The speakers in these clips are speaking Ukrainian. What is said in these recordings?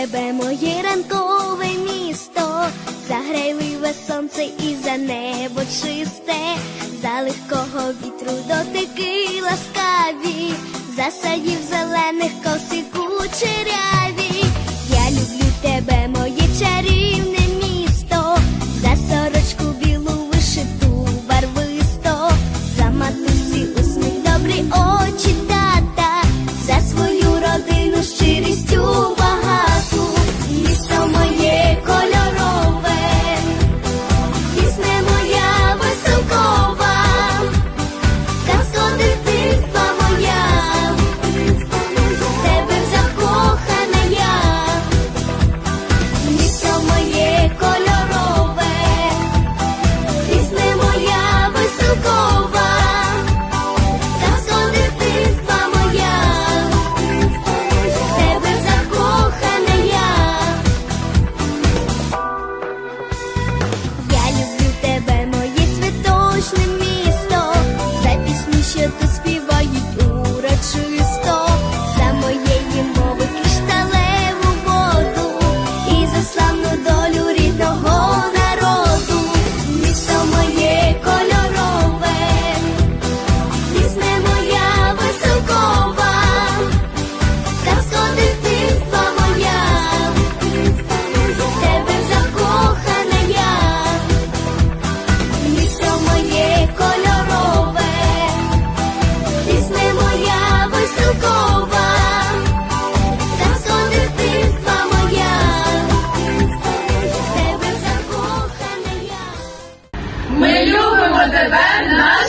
тебе моє ранкове місто, Загрейливе сонце і за небо чисте, за легкого вітру дотики ласкаві, засадів зелених косі кучеряві.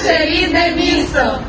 наше рідне місто.